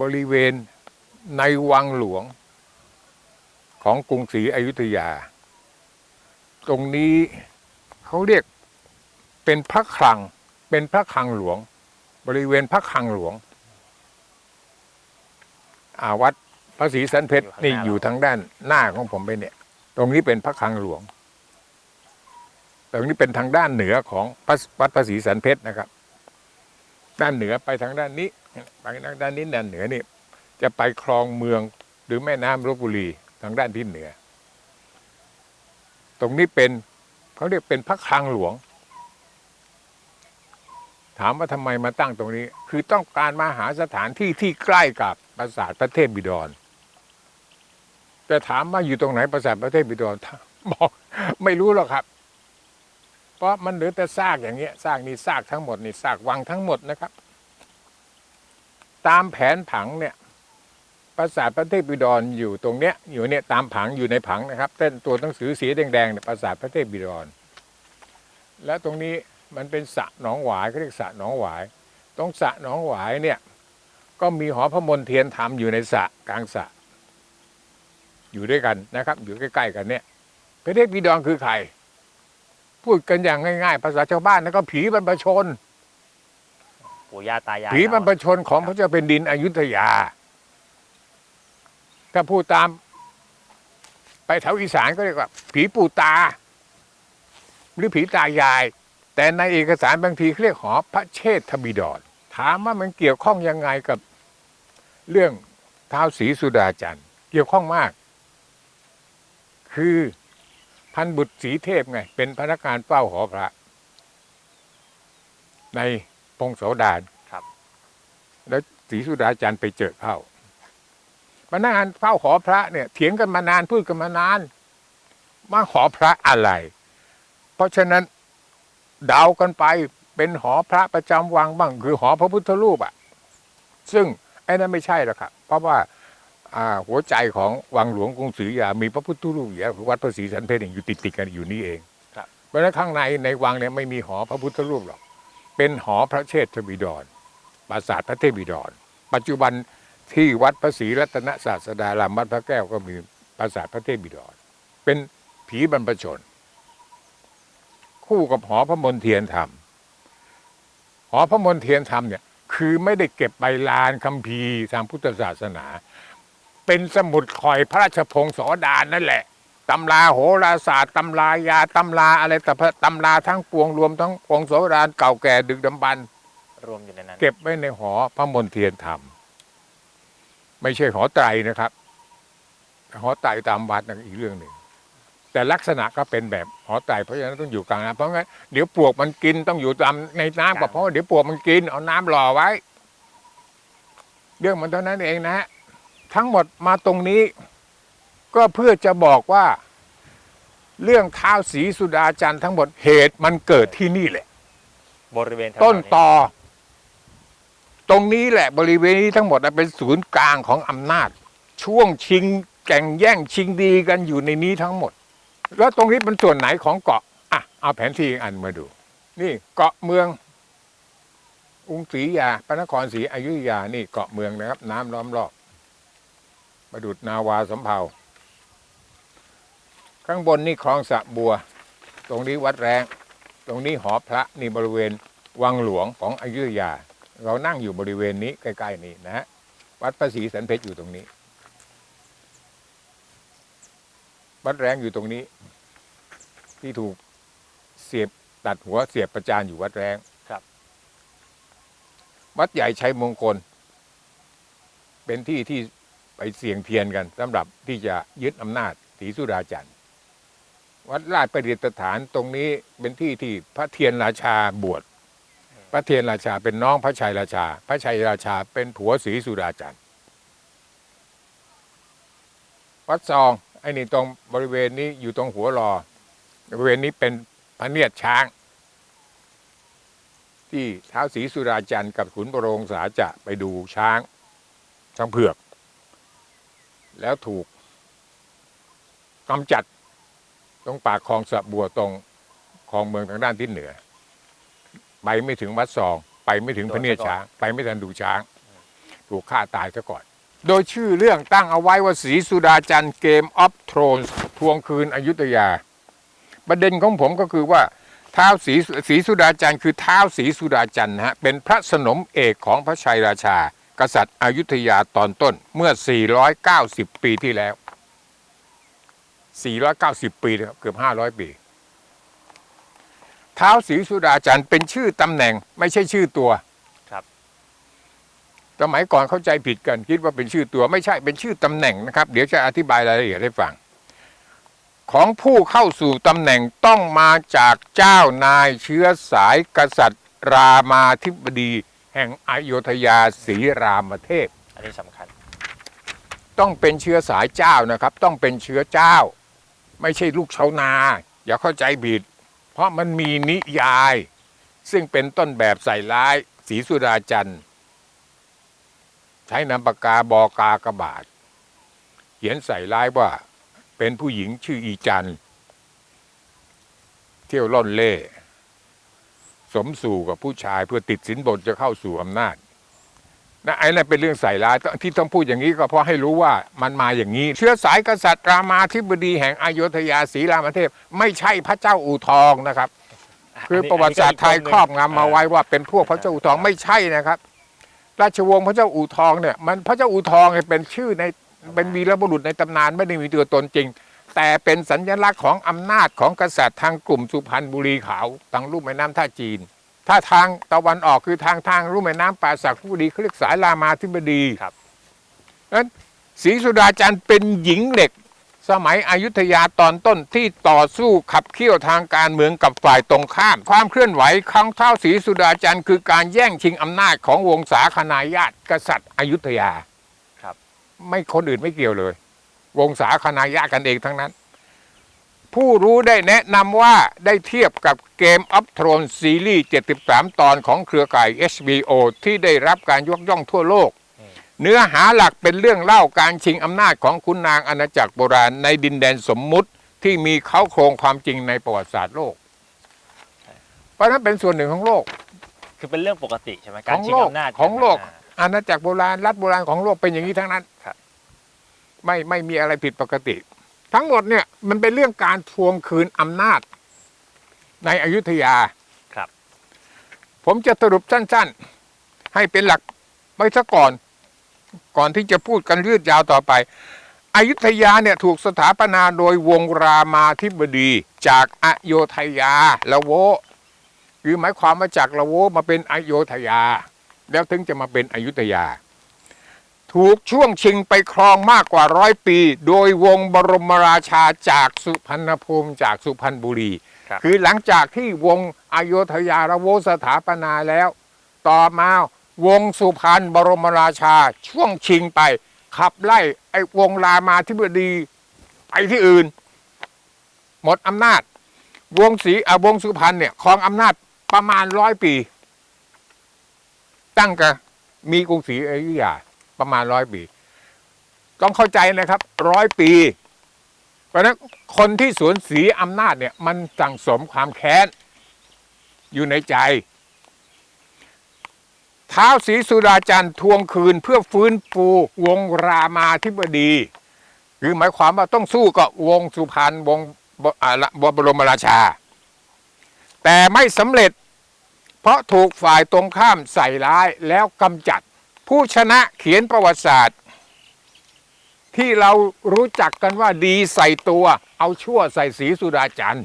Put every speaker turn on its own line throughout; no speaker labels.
บริเวณในวังหลวงของกรุงศรีอยุธยา ตรงนี้เขาเรียกเป็นพระคลัง เป็นพระคลังหลวง บริเวณพระคลังหลวง อาวัดพระศรีสันเพชรนี่อยู่ทางด้านหน้าของผมไปเนี่ย ตรงนี้เป็นพระคลังหลวง ตรงนี้เป็นทางด้านเหนือของวัดพระศรีสันเพชรนะครับ ด้านเหนือไปทางด้านนี้ ไปทางด้านนี้ด้านเหนือนี่จะไปคลองเมืองหรือแม่น้ำลบบุรีทางด้านที่เหนือ ตรงนี้เป็นเขาเรียกเป็นพระคลังหลวง ถามว่าทำไมมาตั้งตรงนี้ คือต้องการมาหาสถานที่ที่ใกล้กับปราสาทพระเทพบิดรแต่ถามว่าอยู่ตรงไหนปราสาทพระเทพบิดรบอกไม่รู้หรอกครับ เพราะมันเหลือแต่ซากอย่างเงี้ยซากนี่ซากทั้งหมดนี่ซากวังทั้งหมดนะครับ ตามแผนผังเนี่ยปราสาทพระเทพบิดรอยู่ตรงเนี้ยอยู่เนี่ยตามผังอยู่ในผังนะครับเต้นตัวหนังสือสีแดงๆเนี่ยปราสาทพระเทพบิดร และตรงนี้มันเป็นสระหนองหวายเขาเรียกสระหนองหวาย ตรงสระหนองหวายเนี่ยก็มีหอพระมนเทียนทำอยู่ในสระกลางสระอยู่ด้วยกันนะครับ อยู่ใกล้ๆกันเนี่ยพระเทพบิดรคือใครพูดกันอย่างง่ายๆ ภาษาชาวบ้านนะก็ผีบรรพชน
ปู่ย่าตายาย
ผีบรรพชนของพระเจ้าเป็นดินอยุธยา ถ้าพูดตามไปแถวอีสานก็เรียกว่า ผีปู่ตา หรือผีตายาย แต่ในเอกสารบางทีเขาเรียกหอพระเชษฐบิดรถามว่ามันเกี่ยวข้องยังไงกับเรื่องท้าวศรีสุดาจันทร์เกี่ยวข้องมาก คือพันบุตรศรีเทพไง เป็นพนักงานเฝ้าหอพระ ใน พงศาวดาร
ครับ
แล้วศรีสุดาจันทร์ไปเจอเข้าพนักงานเฝ้าหอพระเนี่ยเถียงกันมานานพูดกันมานานว่าหอพระอะไร เพราะฉะนั้นเดากันไปเป็นหอพระประจำวังบ้าง คือหอพระพุทธรูปอะซึ่งไอ้นั้นไม่ใช่หรอกครับ เพราะว่าอ่าหัวใจของวังหลวงกรุงศรีอยุธยามีพระพุทธรูปอยู่แล้ววัดพระศรีสันเพชรเองอยู่ติดๆกันอยู่นี่เอง
ครับ
เพราะฉะนั้นข้างในในวังเนี่ยไม่มีหอพระพุทธรูปหรอก เป็นหอพระเชษฐบิดรปราสาทพระเทพบิดร ปัจจุบันที่วัดพระศรีรัตนศาสดารามวัดพระแก้วก็มีปราสาทพระเทพบิดร เป็นผีบรรพชน คู่กับหอพระมนเทียนธรรม หอพระมนเทียนธรรมเนี่ยคือไม่ได้เก็บใบลานคัมภีร์ทางพุทธศาสนา เป็นสมุดคอยพระราชพงศาวดารนั่นแหละ ตำราโหราศาสตร์ตำรายาตำราอะไรแต่ตำราทั้งปวงรวมทั้งพงศาวดารเก่าแก่ดึกดำบรรพ์
รวมอยู่ในนั้น
เก็บไว้ในหอพระมนเทียนธรรม ไม่ใช่หอไตรนะครับ หอไตรตามวัดนั่นอีกเรื่องหนึ่ง แต่ลักษณะก็เป็นแบบหอไตรเพราะฉะนั้นต้องอยู่กลางน้ำเพราะงั้นเดี๋ยวปลวกมันกินต้องอยู่ตามในน้ำก็เพราะว่าเดี๋ยวปลวกมันกินเอาน้ำหล่อไว้ เรื่องมันเท่านั้นเองนะฮะทั้งหมดมาตรงนี้ ก็เพื่อจะบอกว่า เรื่องท้าวศรีสุดาจันทร์ทั้งหมดเหตุมันเกิดที่นี่แหละ
บริเวณแถว
ต้น
ๆ
ตอ ตรงนี้แหละบริเวณนี้ทั้งหมดน่ะเป็นศูนย์กลางของอำนาจ ช่วงชิงแก่งแย่งชิงดีกันอยู่ในนี้ทั้งหมด แล้วตรงนี้เป็นส่วนไหนของเกาะอะเอาแผนที่อีกอันมาดู นี่เกาะเมืองกรุงศรีอยุธยาพระนครศรีอยุธยานี่เกาะเมืองนะครับ น้ำล้อมรอบประดุดนาวาสำเภา ข้างบนนี่คลองสระบัว ตรงนี้วัดแรงตรงนี้หอพระนี่บริเวณวังหลวงของอยุธยา เรานั่งอยู่บริเวณนี้ใกล้ๆนี้นะฮะวัดพระศรีสันเพชรอยู่ตรงนี้ วัดแรงอยู่ตรงนี้ ที่ถูกเสียบตัดหัวเสียบประจานอยู่วัดแรง
ครับ
วัดใหญ่ชัยมงคล เป็นที่ที่ไปเสี่ยงเทียนกันสำหรับที่จะยึดอำนาจศรีสุดาจันทร์ วัดราชประดิษฐานตรงนี้เป็นที่ที่พระเทียนราชาบวชพระเทียนราชาเป็นน้องพระชัยราชา พระชัยราชาเป็นผัวศรีสุดาจันทร์วัดซองไอ้นี่ตรงบริเวณนี้อยู่ตรงหัวรอบริเวณนี้เป็นพระเนียดช้าง ที่เท้าวศรีสุดาจันทร์กับขุนบรงษาจะไปดูช้างช้างเผือก แล้วถูกกำจัด ตรงปากคลองสระบัวตรงคลองเมืองทางด้านทิศเหนือ ไปไม่ถึงวัดซอง ไปไม่ถึงพระเนียดช้าง ไปไม่ทันดูช้าง ถูถูกฆ่าตายซะก่อน โดยชื่อเรื่องตั้งเอาไว้ว่าศรีสุดาจันทร์เกมออฟทรอนทวงคืนอยุธยา ประเด็นของผมก็คือว่าท้าวศรีศรีสุดาจันทร์คือท้าวศรีสุดาจันทร์นะฮะเป็นพระสนมเอกของพระชัยราชา กษัตริย์อยุธยาตอนต้นเมื่อ 490 ปีที่แล้ว 490 ปีนะครับเกือบ 500 ปีท้าวศรีสุดาจันทร์เป็นชื่อตำแหน่งไม่ใช่ชื่อตัว
ครับ
สมัยก่อนเข้าใจผิดกัน คิดว่าเป็นชื่อตัวไม่ใช่เป็นชื่อตำแหน่งนะครับ เดี๋ยวจะอธิบายรายละเอียดให้ฟัง ของผู้เข้าสู่ตำแหน่งต้องมาจากเจ้านายเชื้อสายกษัตริย์ รามาธิบดี แห่งอโยธยาศรีรามเทพ
อันนี้สำคัญ
ต้องเป็นเชื้อสายเจ้านะครับ ต้องเป็นเชื้อเจ้า ไม่ใช่ลูกชาวนา อย่าเข้าใจผิด เพราะมันมีนิยาย ซึ่งเป็นต้นแบบใส่ร้ายศรีสุดาจันทร์ใช้นามปากกาบอกากระบาทเขียนใส่ร้ายว่า เป็นผู้หญิงชื่ออีจันเที่ยวล่อนเล่ สมสู่กับผู้ชายเพื่อติดสินบนจะเข้าสู่อำนาจ นะไอ้นั่นเป็นเรื่องใส่ร้ายที่ต้องพูดอย่างนี้ก็เพราะให้รู้ว่ามันมาอย่างนี้ เชื้อสายกษัตริย์รามาธิบดีแห่งอโยธยาศรีรามเทพ ไม่ใช่พระเจ้าอู่ทองนะครับ คือประวัติศาสตร์ไทยครอบงำมาไว้ว่าเป็นพวกพระเจ้าอู่ทองไม่ใช่นะครับ ราชวงศ์พระเจ้าอู่ทองเนี่ยมันพระเจ้าอู่ทองเนี่ยเป็นชื่อในเป็นวีรบุรุษในตำนานไม่ได้มีตัวตนจริง แต่เป็นสัญลักษณ์ของอำนาจของกษัตริย์ทางกลุ่มสุพรรณบุรีขาวทางลุ่มแม่น้ำท่าจีน ถ้าทางตะวันออกคือทางทางรุ่มแม่น้ำป่าสักผู้ดีเขาเรียกสายรามาธิบดี
ครับ
นั้นศรีสุดาจันทร์เป็นหญิงเหล็ก สมัยอยุธยาตอนต้นที่ต่อสู้ขับเคี่ยวทางการเมืองกับฝ่ายตรงข้าม ความเคลื่อนไหวของเท้าศรีสุดาจันทร์คือการแย่งชิงอำนาจของวงศาคณาญาติกษัตริย์อยุธยา
ครับ
ไม่คนอื่นไม่เกี่ยวเลย วงศาคณาญาติกันเองทั้งนั้น ผู้รู้ได้แนะนำว่าได้เทียบกับเกมอ f ฟ r o ร e ซีรีส์ 73 ตอนของเครือข่าย HBO ที่ได้รับการยกย่องทั่วโลก เนื้อหาหลักเป็นเรื่องเล่าการชิงอำนาจของคุณนางอาณาจักรโบราณในดินแดนสมมุติที่มีเขาโครงความจริงในประวัติศาสตร์โลก เพราะฉะนั้นเป็นส่วนหนึ่งของโลก
คือเป็นเรื่องปกติใช่ไหม
ข
การ
อง
ชิง
โลก
อำนาจ
ของโลก
อ่า
อาณาจักรโบราณรัฐโบราณของโลกเป็นอย่างนี้ทั้งนั้น
ครับ
ไม่ไม่มีอะไรผิดปกติ ทั้งหมดเนี่ยมันเป็นเรื่องการทวงคืนอำนาจในอยุธยา
ครับ
ผมจะสรุปสั้น ๆ ให้เป็นหลักไว้ซะก่อน ก่อนที่จะพูดกันยืดยาวต่อไป อยุธยาเนี่ยถูกสถาปนาโดยวงรามาธิบดีจากอโยธยาละโวคือหมายความมาจากละโวมาเป็นอโยธยา แล้วถึงจะมาเป็นอยุธยา ถูกช่วงชิงไปครองมากกว่าร้อยปี โดยวงบรมราชาจากสุพรรณภูมิจากสุพรรณบุรี
ครับ
คือหลังจากที่วงอโยธยาระโวสถาปนาแล้ว ต่อมาวงสุพรรณบรมราชาช่วงชิงไป ขับไล่ไอ้วงรามาธิบดีไปที่อื่น หมดอำนาจ วงศรีอะวงสุพรรณเนี่ยครองอำนาจประมาณร้อยปี ตั้งแต่มีกรุงศรีอยุธยา ประมาณร้อยปี ต้องเข้าใจนะครับร้อยปี เพราะนั้นคนที่สวนสีอำนาจเนี่ยมันสั่งสมความแค้น อยู่ในใจท้าวศรีสุดาจันทร์ทวงคืนเพื่อฟื้นฟูวงรามาธิบดี คือหมายความว่าต้องสู้กับวงสุพรรณวงบบรมราชา แต่ไม่สำเร็จ เพราะถูกฝ่ายตรงข้ามใส่ร้ายแล้วกำจัด ผู้ชนะเขียนประวัติศาสตร์ ที่เรารู้จักกันว่าดีใส่ตัว เอาชั่วใส่สีสุดาจันทร์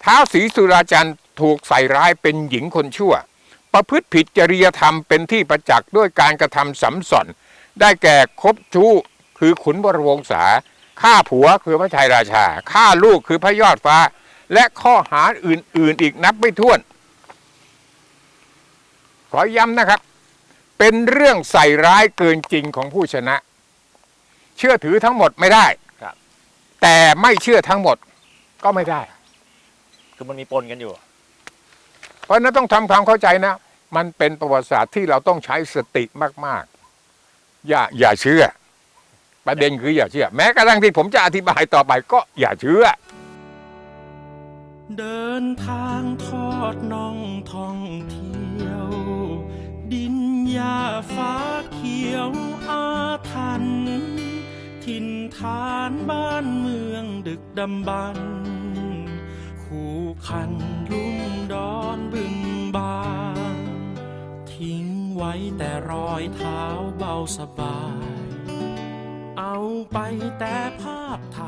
เท้าวสีสุดาจันทร์ถูกใส่ร้ายเป็นหญิงคนชั่ว ประพฤติผิดจริยธรรมเป็นที่ประจักษ์ด้วยการกระทำสำส่อนได้แก่คบชู้คือขุนบรวงศาฆ่าผัวคือพระชัยราชาฆ่าลูกคือพระยอดฟ้า และข้อหาอื่นๆอีกนับไม่ถ้วน ขอย้ำนะครับ เป็นเรื่องใส่ร้ายเกินจริงของผู้ชนะ เชื่อถือทั้งหมดไม่ได้
ครับ
แต่ไม่เชื่อทั้งหมดก็ไม่ได้
คือมันมีปนกันอยู่
เพราะฉะนั้นต้องทำความเข้าใจนะ มันเป็นประวัติศาสตร์ที่เราต้องใช้สติมากๆ อย่าอย่าเชื่อ ประเด็นคืออย่าเชื่อ แม้กระทั่งที่ผมจะอธิบายต่อไปก็อย่าเชื่อ
เดินทางทอดน่องท่องเที่ยวดิน หญ้าฟ้าเขียวอาถรรพ์ถิ่นฐานบ้านเมืองดึกดำบรรคู่คันลุ่มดอนบึงบานทิ้งไว้แต่รอยเท้าเบาสบาย เอาไปแต่ภาพถ่าย